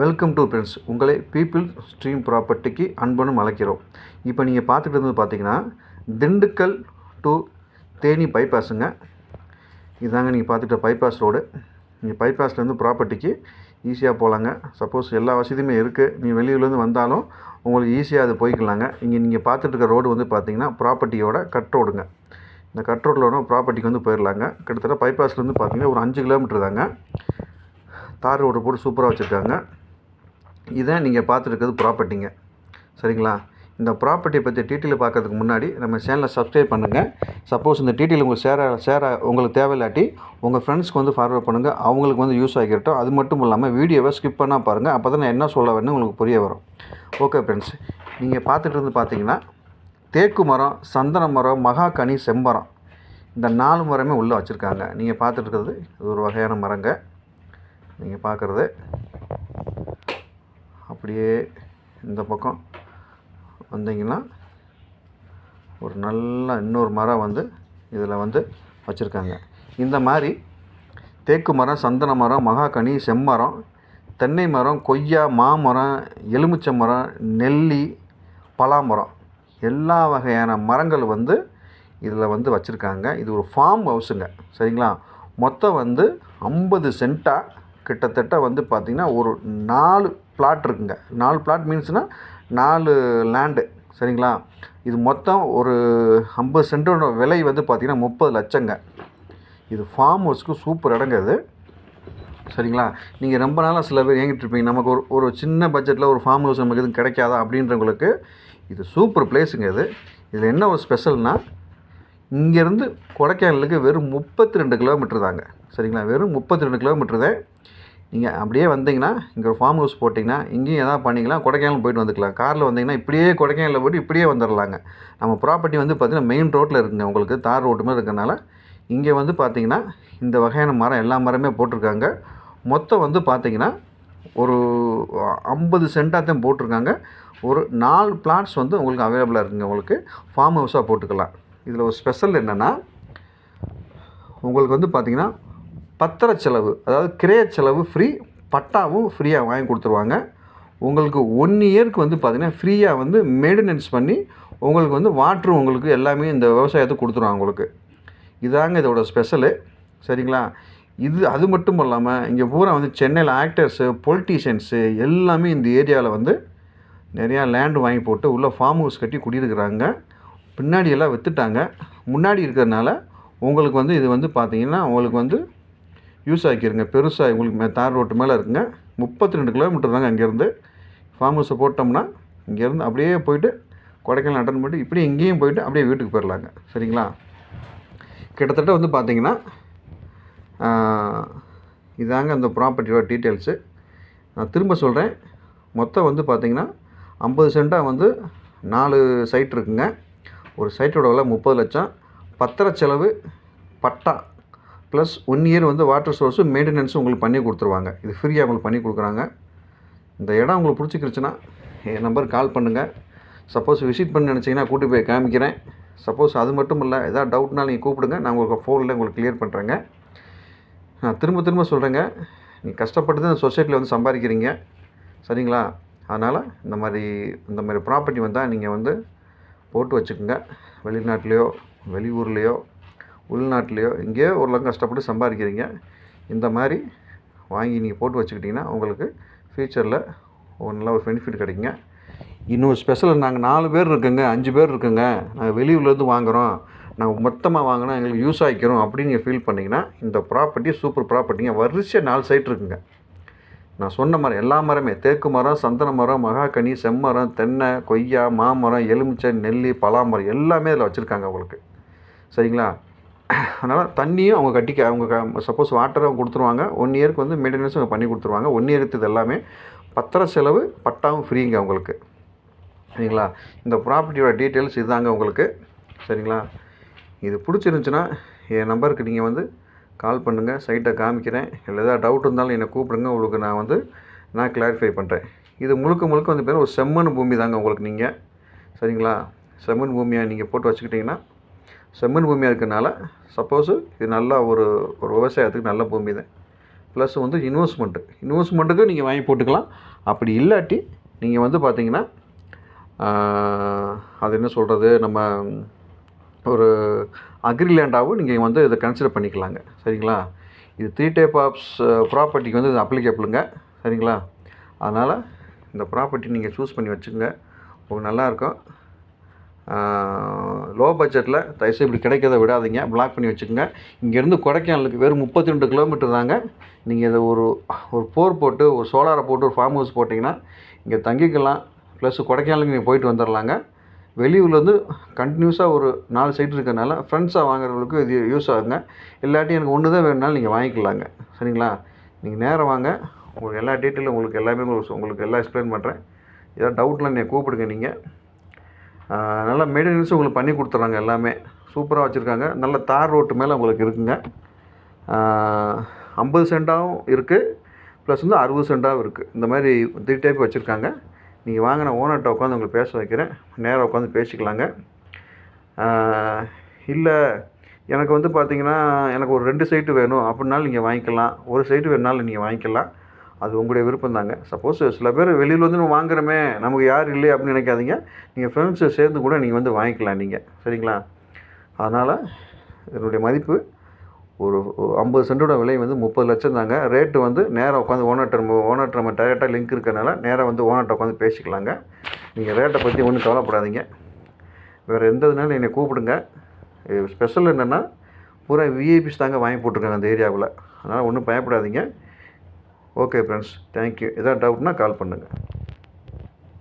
Welcome to friends உங்களை people stream ப்ராப்பர்ட்டிக்கு அன்பனும் அழைக்கிறோம். இப்போ நீங்கள் பார்த்துட்டு இருந்தது பார்த்தீங்கன்னா திண்டுக்கல் டு தேனி பைபாஸுங்க இதாங்க நீங்கள் பார்த்துட்ட பைபாஸ் ரோடு நீங்கள் பைபாஸ்லேருந்து ப்ராப்பர்ட்டிக்கு ஈஸியாக போகலாங்க சப்போஸ் எல்லா வசதியுமே இருக்குது நீங்கள் வெளியூர்லேருந்து வந்தாலும் உங்களுக்கு ஈஸியாக அது போய்க்கலாங்க. இங்கே நீங்கள் பார்த்துட்டு இருக்க ரோடு வந்து பார்த்தீங்கன்னா ப்ராப்பர்ட்டியோட கட் ரோடுங்க இந்த கட் ரோட்டில் வேணும் ப்ராப்பர்ட்டிக்கு வந்து போயிடலாங்க கிட்டத்தட்ட பைபாஸ்லேருந்து பார்த்தீங்கன்னா ஒரு அஞ்சு கிலோமீட்டர் தாங்க. தார் ரோடு போட்டு சூப்பராக வச்சுருக்காங்க. இதான் நீங்கள் பார்த்துருக்கிறது ப்ராப்பர்ட்டிங்க. சரிங்களா? இந்த ப்ராப்பர்ட்டியை பற்றி டீட்டெயில் பார்க்கறதுக்கு முன்னாடி நம்ம சேனலை சப்ஸ்கிரைப் பண்ணுங்கள் சப்போஸ் இந்த டீட்டெயில் உங்களுக்கு ஷேர் ஷேர் உங்களுக்கு தேவையில்லாட்டி உங்கள் ஃப்ரெண்ட்ஸ்க்கு வந்து ஃபார்வர்ட் பண்ணுங்கள் அவங்களுக்கு வந்து யூஸ் ஆகிட்டோம் அது மட்டும் இல்லாமல் வீடியோவை ஸ்கிப் பண்ணால் பாருங்கள் அப்போ தான் நான் என்ன சொல்ல வேணும் உங்களுக்கு புரிய வரும். ஓகே ஃப்ரெண்ட்ஸ் நீங்கள் பார்த்துட்டு இருந்து பார்த்தீங்கன்னா தேக்கு மரம் சந்தன மரம் மகாகனி செம்பரம் இந்த நாலு மரமே உள்ளே வச்சுருக்காங்க. நீங்கள் பார்த்துட்டு இருக்கிறது இது ஒரு வகையான மரங்க. நீங்கள் பார்க்குறது அப்படியே இந்த பக்கம் வந்தீங்கன்னா ஒரு நல்ல இன்னொரு மரம் வந்து இதில் வந்து வச்சுருக்காங்க. இந்த மாதிரி தேக்கு மரம் சந்தன மரம் மகாகனி செம்மரம் தென்னை மரம் கொய்யா மாமரம் எலுமிச்சை மரம் நெல்லி பலாமரம் எல்லா வகையான மரங்கள் வந்து இதில் வந்து வச்சுருக்காங்க. இது ஒரு ஃபார்ம் ஹவுஸுங்க சரிங்களா? மொத்தம் வந்து ஐம்பது சென்ட்டாக கிட்டத்தட்ட வந்து பார்த்திங்கன்னா ஒரு நாலு பிளாட் இருக்குங்க. நாலு பிளாட் மீன்ஸ்னால் நாலு லேண்டு சரிங்களா? இது மொத்தம் ஒரு ஐம்பது சென்ட்டோட விலை வந்து பார்த்திங்கன்னா முப்பது லட்சங்க. இது ஃபார்ம் ஹவுஸ்க்கு சூப்பர் இடங்க இது. சரிங்களா? நீங்கள் ரொம்ப நாளாக சில பேர் ஏங்கிட்டு இருப்பீங்க. நமக்கு ஒரு ஒரு சின்ன பட்ஜெட்டில் ஒரு ஃபார்ம் ஹவுஸ் நமக்கு எதுவும் கிடைக்காதா அப்படின்றவங்களுக்கு இது சூப்பர் பிளேஸுங்க இது. இதில் என்ன ஒரு ஸ்பெஷல்னால் இங்கேருந்து கொடைக்கானலுக்கு வெறும் முப்பத்தி ரெண்டு கிலோமீட்டர் தாங்க. சரிங்களா? வெறும் முப்பத்தி ரெண்டு கிலோமீட்டர் தான். நீங்கள் அப்படியே வந்தீங்கன்னா இங்கே ஒரு ஃபார்ம் ஹவுஸ் போட்டிங்கன்னா இங்கேயும் எதாவது பண்ணிக்கலாம் கொடைக்கானல் போயிட்டு வந்துக்கலாம். காரில் வந்தீங்கன்னா இப்படியே கொடைக்கானலில் போய்ட்டு இப்படியே வந்துடலாங்க நம்ம ப்ராப்பர்ட்டி வந்து பார்த்திங்கன்னா மெயின் ரோட்டில் இருக்குங்க. உங்களுக்கு தார் ரோட்டு மாதிரி இருக்கிறனால இங்கே வந்து பார்த்திங்கன்னா இந்த வகையான மரம் எல்லா மரமே போட்டிருக்காங்க. மொத்தம் வந்து பார்த்திங்கன்னா ஒரு ஐம்பது சென்ட்டாக தான் போட்டிருக்காங்க. ஒரு நாலு பிளாட்ஸ் வந்து உங்களுக்கு அவைலபிளாக இருக்குங்க. உங்களுக்கு ஃபார்ம் ஹவுஸாக போட்டுக்கலாம். இதில் ஒரு ஸ்பெஷல் என்னென்னா உங்களுக்கு வந்து பார்த்திங்கன்னா பத்திர செலவு அதாவது கிரைய செலவு ஃப்ரீ பட்டாவும் ஃப்ரீயாக வாங்கி கொடுத்துருவாங்க. உங்களுக்கு ஒன் இயருக்கு வந்து பார்த்திங்கன்னா ஃப்ரீயாக வந்து மெயின்டெனன்ஸ் பண்ணி உங்களுக்கு வந்து வாட்ரு உங்களுக்கு எல்லாமே இந்த விவசாயத்தை கொடுத்துருவாங்க உங்களுக்கு. இதாங்க இதோட ஸ்பெஷலு சரிங்களா? இது அது மட்டும் இல்லாமல் இங்கே பூரா வந்து சென்னையில் ஆக்டர்ஸு பொலிட்டீஷியன்ஸு எல்லாமே இந்த ஏரியாவில் வந்து நிறையா லேண்டு வாங்கி போட்டு உள்ளே ஃபார்ம் ஹவுஸ் கட்டி குடியிருக்கிறாங்க. பின்னாடியெல்லாம் விற்றுட்டாங்க முன்னாடி இருக்கிறதுனால உங்களுக்கு வந்து இது வந்து பார்த்திங்கன்னா உங்களுக்கு வந்து யூஸ் ஆக்கிருங்க. பெருசாக உங்களுக்கு மே தார் ரோட்டு மேலே இருக்குங்க. முப்பத்தி ரெண்டு கிலோமீட்டர் தாங்க அங்கேருந்து. ஃபார்ம் ஹவுஸை போட்டோம்னா இங்கேருந்து அப்படியே போயிட்டு கொடைக்கானல் அட்டன் பண்ணிட்டு இப்படி இங்கேயும் போயிட்டு அப்படியே வீட்டுக்கு போயிடலாங்க சரிங்களா? கிட்டத்தட்ட வந்து பார்த்தீங்கன்னா இதாங்க அந்த ப்ராப்பர்ட்டியோட டீட்டெயில்ஸு. நான் திரும்ப சொல்கிறேன் மொத்தம் வந்து பார்த்திங்கன்னா ஐம்பது சென்ட்டாக வந்து நாலு சைட் இருக்குங்க. ஒரு சைட்டோட விலை முப்பது லட்சம். பத்திர செலவு பட்டா ப்ளஸ் ஒன் இயர் வந்து வாட்டர் சோர்ஸும் மெயின்டெனன்ஸும் உங்களுக்கு பண்ணி கொடுத்துருவாங்க. இது ஃப்ரீயாக உங்களுக்கு பண்ணி கொடுக்குறாங்க. இந்த இடம் உங்களுக்கு பிடிச்சிக்கிருச்சுன்னா என் நம்பருக்கு கால் பண்ணுங்கள் சப்போஸ் விசிட் பண்ண நினச்சிங்கன்னா கூட்டி போய் காமிக்கிறேன். சப்போஸ் அது மட்டும் இல்லை எதாவது டவுட்னால் நீங்கள் கூப்பிடுங்க. நான் உங்களுக்கு ஃபோனில் உங்களுக்கு க்ளியர் பண்ணுறேங்க நான் திரும்ப திரும்ப சொல்கிறேங்க நீ கஷ்டப்பட்டு தான் சொசைட்டியில் வந்து சம்பாதிக்கிறீங்க. சரிங்களா? அதனால் இந்த மாதிரி இந்த மாதிரி ப்ராப்பர்ட்டி வந்தால் நீங்கள் வந்து போட்டு வச்சுக்கோங்க. வெளிநாட்டிலையோ வெளியூர்லேயோ உள்நாட்டிலையோ எங்கேயோ ஓரளவுக்கு கஷ்டப்பட்டு சம்பாதிக்கிறீங்க. இந்த மாதிரி வாங்கி நீங்கள் போட்டு வச்சுக்கிட்டிங்கன்னா உங்களுக்கு ஃப்யூச்சரில் ஒரு நல்ல ஒரு பெனிஃபிட் கிடைக்குங்க. இன்னொரு ஸ்பெஷல் நாங்கள் நாலு பேர் இருக்குங்க அஞ்சு பேர் இருக்குங்க. நாங்கள் வெளியூர்லேருந்து வாங்குகிறோம் நாங்கள் மொத்தமாக வாங்கினா எங்களுக்கு யூஸ் ஆகிக்கிறோம் அப்படின்னு நீங்கள் ஃபீல் பண்ணிங்கன்னா இந்த ப்ராப்பர்ட்டி சூப்பர் ப்ராப்பர்ட்டிங்க வரிசையாக நாலு சைட் இருக்குங்க. நான் சொன்ன மரம் எல்லா மரமே தேக்கு மரம் சந்தன மரம் மகாகனி செம்மரம் தென்னை கொய்யா மாமரம் எலுமிச்சை நெல்லி பலாமரம் எல்லாமே அதில் வச்சுருக்காங்க உங்களுக்கு. சரிங்களா? அதனால் தண்ணியும் அவங்க கட்டிக்க அவங்க சப்போஸ் வாட்டரை அவங்க கொடுத்துருவாங்க. ஒன் இயருக்கு வந்து மெயின்டெனன்ஸும் அவங்க பண்ணி கொடுத்துருவாங்க. ஒன் இயருக்கு இது எல்லாமே பத்திர செலவு பட்டாவும் ஃப்ரீங்க உங்களுக்கு சரிங்களா? இந்த ப்ராப்பர்ட்டியோட டீட்டெயில்ஸ் இதுதாங்க உங்களுக்கு. சரிங்களா? இது பிடிச்சிருந்துச்சின்னா என் நம்பருக்கு நீங்கள் வந்து கால் பண்ணுங்கள் சைட்டை காமிக்கிறேன். இல்லை ஏதாவது டவுட் இருந்தாலும் என்னை கூப்பிடுங்க. உங்களுக்கு நான் வந்து நான் கிளாரிஃபை பண்ணுறேன் இது முழுக்க முழுக்க வந்து பார்த்தீங்கன்னா ஒரு செம்மண் பூமி தாங்க உங்களுக்கு நீங்கள் சரிங்களா? செம்மண் பூமியாக நீங்கள் போட்டு வச்சுக்கிட்டிங்கன்னா செம்மண் பூமியாக இருக்கனால சப்போஸு இது நல்லா ஒரு ஒரு விவசாயத்துக்கு நல்ல பூமி தான். ப்ளஸ் வந்து இன்வெஸ்ட்மெண்ட்டு இன்வெஸ்ட்மெண்ட்டுக்கு நீங்கள் வாங்கி போட்டுக்கலாம். அப்படி இல்லாட்டி நீங்கள் வந்து பார்த்தீங்கன்னா அது என்ன சொல்கிறது நம்ம ஒரு அக்ரி லேண்டாகவும் நீங்கள் வந்து இதை கன்சிடர் பண்ணிக்கலாங்க. சரிங்களா? இது த்ரீ டைப் ஆஃப்ஸ் ப்ராப்பர்ட்டிக்கு வந்து இது அப்ளிகேபிளுங்க சரிங்களா? அதனால் இந்த ப்ராப்பர்ட்டி நீங்கள் சூஸ் பண்ணி வச்சுக்கோங்க. உங்களுக்கு நல்லாயிருக்கும் லோ பட்ஜெட்டில் தயவுசெய்து இப்படி கிடைக்கிறத விடாதீங்க. பிளாக் பண்ணி வச்சுக்கோங்க. இங்கேருந்து கொடைக்கானலுக்கு வெறும் முப்பத்தி ரெண்டு கிலோமீட்டர் தாங்க. நீங்கள் இதை ஒரு ஒரு போர் போட்டு ஒரு சோலாரை போட்டு ஒரு ஃபார்ம் ஹவுஸ் போட்டிங்கன்னா இங்கே தங்கிக்கலாம். ப்ளஸ் கொடைக்கானலுக்கு நீங்கள் போயிட்டு வந்துடலாங்க வெளியூர்லேருந்து கண்டினியூஸாக ஒரு நாலு சைட் இருக்கிறனால ஃப்ரெண்ட்ஸாக வாங்குறவங்களுக்கு இது யூஸ் ஆகுங்க. இல்லாட்டி எனக்கு ஒன்று தான் வேணுனாலும் நீங்கள் வாங்கிக்கலாங்க. சரிங்களா? நீங்கள் நேரம் வாங்க. உங்களுக்கு எல்லா டீட்டெயிலும் உங்களுக்கு எல்லாமே உங்களுக்கு உங்களுக்கு எல்லாம் எக்ஸ்பிளைன் பண்ணுறேன் ஏதாவது டவுட்லாம் நீங்கள் கூப்பிடுங்க நீங்கள் நல்லா மெயின்டெனன்ஸும் உங்களுக்கு பண்ணி கொடுத்துட்றாங்க எல்லாமே. சூப்பராக வச்சுருக்காங்க. நல்ல தார் ரோட்டு மேலே உங்களுக்கு இருக்குங்க. ஐம்பது சென்டாகவும் இருக்குது ப்ளஸ் வந்து அறுபது சென்டாகவும் இருக்குது இந்த மாதிரி த்ரீ டைப் வச்சுருக்காங்க. நீங்கள் வாங்கின ஓனர்கிட்ட உட்காந்து உங்களுக்கு பேச வைக்கிறேன். நேராக உட்காந்து பேசிக்கலாங்க. இல்லை எனக்கு வந்து பார்த்தீங்கன்னா எனக்கு ஒரு ரெண்டு சைட்டு வேணும். அப்படின்னாலும் நீங்கள் வாங்கிக்கலாம். ஒரு சைட்டு வேணுனாலும் நீங்கள் வாங்கிக்கலாம். அது உங்களுடைய விருப்பம் தாங்க சப்போஸ் சில பேர் வெளியில் வந்து நம்ம வாங்குறோமே நமக்கு யார் இல்லையே அப்படின்னு நினைக்காதீங்க. நீங்கள் ஃப்ரெண்ட்ஸை சேர்ந்து கூட நீங்கள் வந்து வாங்கிக்கலாம் நீங்கள் சரிங்களா? அதனால் இதனுடைய மதிப்பு ஒரு ஐம்பது சென்டோட விலை வந்து முப்பது லட்சம் தாங்க. ரேட்டு வந்து நேராக உட்காந்து ஓனர் நம்ம நம்ம டேரெக்டாக லிங்க் இருக்கிறனால நேராக வந்து ஓனர்கிட்ட உட்காந்து பேசிக்கலாங்க. நீங்கள் ரேட்டை பற்றி ஒன்றும் கவலைப்படாதீங்க. வேறு எந்த இதுனாலும் என்னை கூப்பிடுங்க. ஸ்பெஷல் என்னென்னா பூரா விஐபிஸ் தாங்க வாங்கி போட்டிருக்காங்க அந்த ஏரியாவில் அதனால் ஒன்றும் பயப்படாதீங்க. ஓகே ஃப்ரெண்ட்ஸ் தேங்க்யூ எதாவது டவுட்னா கால் பண்ணுங்கள்